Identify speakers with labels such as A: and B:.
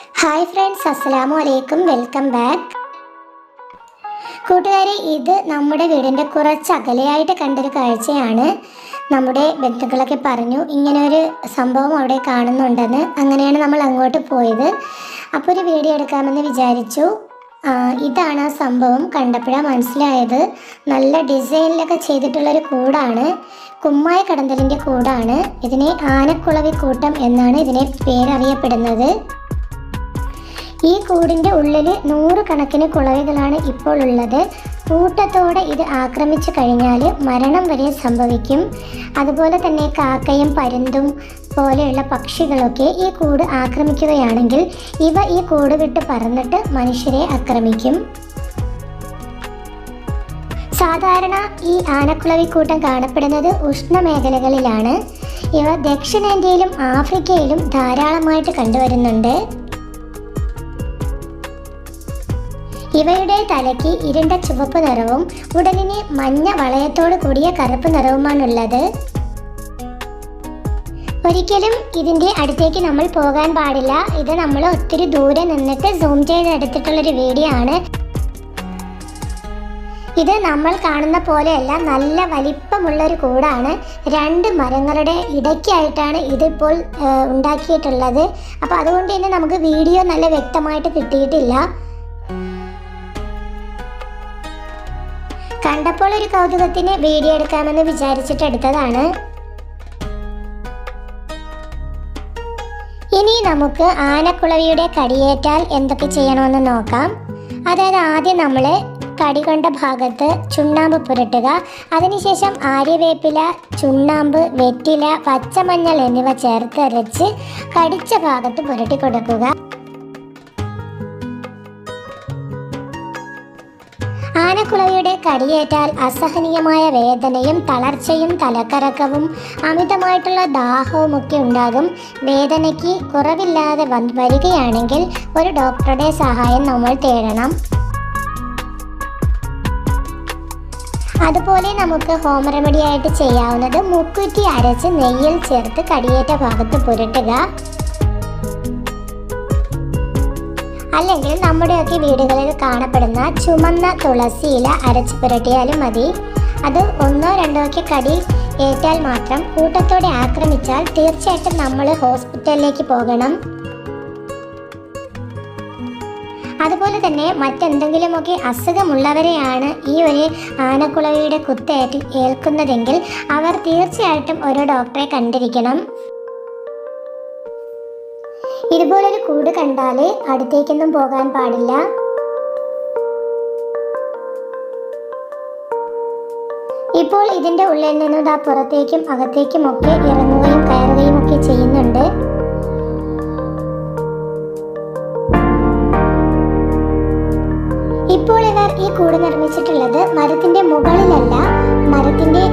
A: Hi friends അസ്സലാമു അലൈക്കും. Welcome back. കൂട്ടുകാരെ ഇത് നമ്മുടെ വീടിന്റെ കുറച്ച് അകലെയായിട്ട് കണ്ടൊരു കാഴ്ചയാണ്. നമ്മുടെ ബന്ധുക്കളൊക്കെ പറഞ്ഞു ഇങ്ങനെ ഒരു സംഭവം അവിടെ കാണുന്നുണ്ടെന്ന്. അങ്ങനെയാണ് നമ്മൾ അങ്ങോട്ട് പോയത്. അപ്പോൾ ഒരു വീഡിയോ എടുക്കാമെന്ന് വിചാരിച്ചു. ഇതാണ് ആ സംഭവം. കണ്ടപ്പോഴാണ് മനസ്സിലായത്. നല്ല ഡിസൈനിലൊക്കെ ചെയ്തിട്ടുള്ളൊരു കൂടാണ്. കുമ്മായ കടന്തലിന്റെ കൂടാണ്. ഇതിനെ ആനക്കുളവി കൂട്ടം എന്നാണ് ഇതിനെ പേരറിയപ്പെടുന്നത്. ഈ കൂടിന്റെ ഉള്ളിൽ നൂറുകണക്കിന് കുളവികളാണ് ഇപ്പോൾ ഉള്ളത് കൂട്ടത്തോടെ ഇത് ആക്രമിച്ചു കഴിഞ്ഞാൽ മരണം വരെ സംഭവിക്കും. അതുപോലെ തന്നെ കാക്കയും പരുന്തും പോലെയുള്ള പക്ഷികളൊക്കെ ഈ കൂട് ആക്രമിക്കുകയാണെങ്കിൽ ഇവ ഈ കൂട് വിട്ട് പറന്നിട്ട് മനുഷ്യരെ ആക്രമിക്കും. സാധാരണ ഈ ആനക്കുളവിക്കൂട്ടം കാണപ്പെടുന്നത് ഉഷ്ണമേഖലകളിലാണ്. ഇവ ദക്ഷിണേന്ത്യയിലും ആഫ്രിക്കയിലും ധാരാളമായിട്ട് കണ്ടുവരുന്നുണ്ട്. ഇവയുടെ തലയ്ക്ക് ഇരുണ്ട ചുവപ്പ് നിറവും ഉടലിന് മഞ്ഞ വളയത്തോട് കൂടിയ കറുപ്പ് നിറവുമാണുള്ളത്. ഒരിക്കലും ഇതിന്റെ അടുത്തേക്ക് നമ്മൾ പോകാൻ പാടില്ല. ഇത് നമ്മൾ ഒത്തിരി ദൂരെ നിന്നിട്ട് സൂം ചെയ്തെടുത്തിട്ടുള്ളൊരു വീഡിയോ ആണ്. ഇത് നമ്മൾ കാണുന്ന പോലെയല്ല നല്ല വലിപ്പമുള്ള ഒരു കൂടാണ്. രണ്ട് മരങ്ങളുടെ ഇടയ്ക്കായിട്ടാണ് ഇതിപ്പോൾ ഉണ്ടാക്കിയിട്ടുള്ളത്. അപ്പോൾ അതുകൊണ്ട് തന്നെ നമുക്ക് വീഡിയോ നല്ല വ്യക്തമായിട്ട് കിട്ടിയിട്ടില്ല. കണ്ടപ്പോൾ ഒരു കൗതുകത്തിന് വീഡിയോ എടുക്കാമെന്ന് വിചാരിച്ചിട്ട് എടുത്തതാണ്. ഇനി നമുക്ക് ആനക്കുളവിയുടെ കടിയേറ്റാൽ എന്തൊക്കെ ചെയ്യണമെന്ന് നോക്കാം. അതായത് ആദ്യം നമ്മൾ കടി കൊണ്ട ഭാഗത്ത് ചുണ്ണാമ്പ് പുരട്ടുക. അതിനുശേഷം ആര്യവേപ്പില ചുണ്ണാമ്പ് വെറ്റില പച്ചമഞ്ഞൾ എന്നിവ ചേർത്ത് അരച്ച് കടിച്ച ഭാഗത്ത് പുരട്ടി കൊടുക്കുക. ആനക്കുളവിയുടെ കടിയേറ്റാൽ അസഹനീയമായ വേദനയും തളർച്ചയും തലക്കറക്കവും അമിതമായിട്ടുള്ള ദാഹവും ഒക്കെ ഉണ്ടാകും. വേദനയ്ക്ക് കുറവില്ലാതെ വരികയാണെങ്കിൽ ഒരു ഡോക്ടറുടെ സഹായം നമ്മൾ തേടണം. അതുപോലെ നമുക്ക് ഹോം റെമഡി ആയിട്ട് ചെയ്യാവുന്നത് മുക്കുറ്റി അരച്ച് നെയ്യിൽ ചേർത്ത് കടിയേറ്റ ഭാഗത്ത് പുരട്ടുക. അല്ലെങ്കിൽ നമ്മുടെയൊക്കെ വീടുകളിൽ കാണപ്പെടുന്ന ചുമന്ന തുളസി ഇല അരച്ച് പുരട്ടിയാലും മതി. അത് ഒന്നോ രണ്ടോ ഒക്കെ കടി ഏറ്റാൽ മാത്രം കൂട്ടത്തോടെ ആക്രമിച്ചാൽ തീർച്ചയായിട്ടും നമ്മൾ ഹോസ്പിറ്റലിലേക്ക് പോകണം. അതുപോലെ തന്നെ മറ്റെന്തെങ്കിലുമൊക്കെ അസുഖമുള്ളവരെയാണ് ഈ ഒരു ആനക്കുളവിയുടെ കുത്തേറ്റ് ഏൽക്കുന്നതെങ്കിൽ അവർ തീർച്ചയായിട്ടും ഒരു ഡോക്ടറെ കണ്ടിരിക്കണം. ഇതുപോലൊരു കൂട് കണ്ടാൽ അടുത്തേക്കൊന്നും പോകാൻ പാടില്ല. ഇപ്പോൾ ഇതിന്റെ ഉള്ളിൽ നിന്നും ആ പുറത്തേക്കും അകത്തേക്കും ഒക്കെ ഇറങ്ങുകയും കയറുകയും ഒക്കെ ചെയ്യുന്നുണ്ട്. ഇപ്പോൾ ഇവർ ഈ കൂട് നിർമ്മിച്ചിട്ടുള്ളത് മരത്തിന്റെ മുകളിലല്ല മരത്തിന്റെ